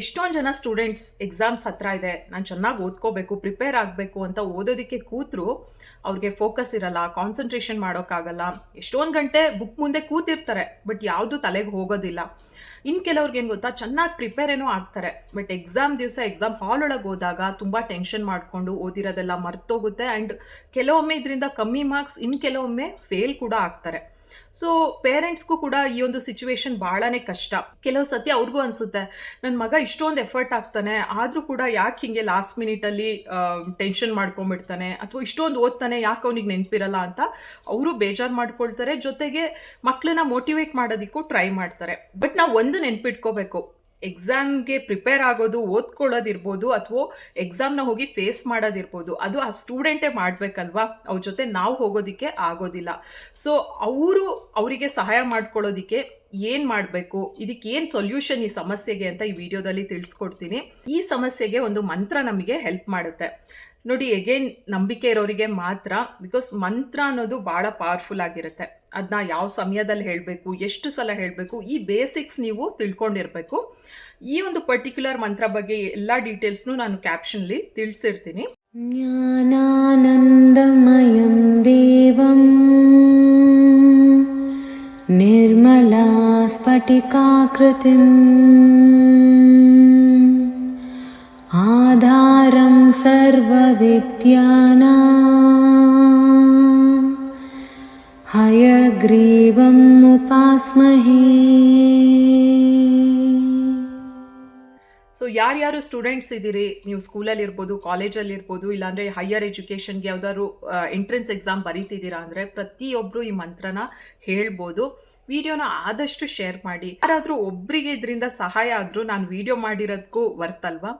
ಎಷ್ಟೊಂದು ಜನ students exams ಹತ್ರ ಇದೆ. ನಾನು ಚೆನ್ನಾಗಿ ಓದ್ಕೋಬೇಕು ಪ್ರಿಪೇರ್ ಆಗಬೇಕು ಅಂತ ಓದೋದಕ್ಕೆ ಕೂತರು ಅವ್ರಿಗೆ ಫೋಕಸ್ ಇರಲ್ಲ ಕಾನ್ಸಂಟ್ರೇಷನ್ ಮಾಡೋಕ್ಕಾಗಲ್ಲ. ಎಷ್ಟೊಂದು ಗಂಟೆ ಬುಕ್ ಮುಂದೆ ಕೂತಿರ್ತಾರೆ ಬಟ್ ಯಾವುದು ತಲೆಗೆ ಹೋಗೋದಿಲ್ಲ. ಇನ್ನು ಕೆಲವ್ರಿಗೆ ಏನು ಗೊತ್ತಾ, ಚೆನ್ನಾಗಿ ಪ್ರಿಪೇರ್ ಏನೋ ಆಗ್ತಾರೆ. ಬಟ್ ಎಕ್ಸಾಮ್ ದಿವಸ ಎಕ್ಸಾಮ್ ಹಾಲ್ ಒಳಗೆ ಹೋದಾಗ ತುಂಬ ಟೆನ್ಷನ್ ಮಾಡಿಕೊಂಡು ಓದಿರೋದೆಲ್ಲ ಮರ್ತೋಗುತ್ತೆ ಆ್ಯಂಡ್ ಕೆಲವೊಮ್ಮೆ ಇದರಿಂದ ಕಮ್ಮಿ ಮಾರ್ಕ್ಸ್ ಇನ್ನು ಕೆಲವೊಮ್ಮೆ ಫೇಲ್ ಕೂಡ ಆಗ್ತಾರೆ. ಸೊ ಪೇರೆಂಟ್ಸ್ಗೂ ಕೂಡ ಈ ಒಂದು ಸಿಚುವೇಶನ್ ಭಾಳನೇ ಕಷ್ಟ. ಕೆಲವು ಸತಿ ಅವ್ರಿಗೂ ಅನಿಸುತ್ತೆ ನನ್ನ ಮಗ ಇಷ್ಟೊಂದು ಎಫರ್ಟ್ ಆಗ್ತಾನೆ, ಆದರೂ ಕೂಡ ಯಾಕೆ ಹಿಂಗೆ ಲಾಸ್ಟ್ ಮಿನಿಟಲ್ಲಿ ಟೆನ್ಷನ್ ಮಾಡ್ಕೊಂಬಿಡ್ತಾನೆ ಅಥವಾ ಇಷ್ಟೊಂದು ಓದ್ತಾನೆ, ಯಾಕೆ ಅವ್ನಿಗೆ ನೆನಪಿರಲ್ಲ ಅಂತ ಅವರು ಬೇಜಾರು ಮಾಡ್ಕೊಳ್ತಾರೆ. ಜೊತೆಗೆ ಮಕ್ಕಳನ್ನ ಮೋಟಿವೇಟ್ ಮಾಡೋದಕ್ಕೂ ಟ್ರೈ ಮಾಡ್ತಾರೆ. ಬಟ್ ನಾವು ಒಂದು ನೆನ್ಪಿಟ್ಕೋಬೇಕು. ಎಕ್ಸಾಮ್ಗೆ ಪ್ರಿಪೇರ್ ಆಗೋದು, ಓದ್ಕೊಳ್ಳೋದಿರ್ಬೋದು ಅಥವಾ ಎಕ್ಸಾಮ್ನ ಹೋಗಿ ಫೇಸ್ ಮಾಡೋದಿರ್ಬೋದು, ಅದು ಆ ಸ್ಟೂಡೆಂಟೇ ಮಾಡಬೇಕಲ್ವಾ? ಅವ್ರ ಜೊತೆ ನಾವು ಹೋಗೋದಕ್ಕೆ ಆಗೋದಿಲ್ಲ. ಸೊ, ಅವರು ಅವರಿಗೆ ಸಹಾಯ ಮಾಡ್ಕೊಳ್ಳೋದಕ್ಕೆ ಏನು ಮಾಡಬೇಕು? ಇದಕ್ಕೆ ಏನು ಸೊಲ್ಯೂಷನ್ ಈ ಸಮಸ್ಯೆಗೆ ಅಂತ ಈ ವಿಡಿಯೋದಲ್ಲಿ ತಿಳಿಸ್ಕೊಡ್ತೀನಿ. ಈ ಸಮಸ್ಯೆಗೆ ಒಂದು ಮಂತ್ರ ನಮಗೆ ಹೆಲ್ಪ್ ಮಾಡುತ್ತೆ. ನೋಡಿ ಎಗೇನ್ ನಂಬಿಕೆ ಇರೋರಿಗೆ ಮಾತ್ರ ಬಿಕಾಸ್ ಮಂತ್ರ ಅನ್ನೋದು ಭಾಳ ಪವರ್ಫುಲ್ ಆಗಿರುತ್ತೆ. ಅದನ್ನ ಯಾವ ಸಮಯದಲ್ಲಿ ಹೇಳಬೇಕು, ಎಷ್ಟು ಸಲ ಹೇಳಬೇಕು, ಈ ಬೇಸಿಕ್ಸ್ ನೀವು ತಿಳ್ಕೊಂಡಿರಬೇಕು. ಈ ಒಂದು ಪರ್ಟಿಕ್ಯುಲರ್ ಮಂತ್ರ ಬಗ್ಗೆ ಎಲ್ಲ ಡೀಟೇಲ್ಸ್ನು ನಾನು ಕ್ಯಾಪ್ಷನ್ಲಿ ತಿಳಿಸಿರ್ತೀನಿ. ಜ್ಞಾನಾನಂದಮಯಂ ದೇವಂ. ನಿರ್ಮಲಾ ಸ್ಫಟಿಕಾಕೃತಿಂ. आधारं सर्वविद्यानाम् हयग्रीवम् उपास्महे ಸೊ ಯಾರ್ಯಾರು ಸ್ಟೂಡೆಂಟ್ಸ್ ಇದ್ದೀರಿ ನೀವು ಸ್ಕೂಲಲ್ಲಿ ಇರ್ಬೋದು ಕಾಲೇಜಲ್ಲಿ ಇರ್ಬೋದು ಇಲ್ಲಾಂದರೆ ಹೈಯರ್ ಎಜುಕೇಷನ್ಗೆ ಯಾವ್ದಾದ್ರು ಎಂಟ್ರೆನ್ಸ್ ಎಕ್ಸಾಮ್ ಬರೀತಿದ್ದೀರಾ ಅಂದರೆ ಪ್ರತಿಯೊಬ್ಬರು ಈ ಮಂತ್ರನ ಹೇಳ್ಬೋದು ವಿಡಿಯೋನ ಆದಷ್ಟು ಶೇರ್ ಮಾಡಿ ಯಾರಾದರೂ ಒಬ್ಬರಿಗೆ ಇದರಿಂದ ಸಹಾಯ ಆದರೂ ನಾನು ವಿಡಿಯೋ ಮಾಡಿರೋದಕ್ಕೂ ವರ್ತಲ್ವಾ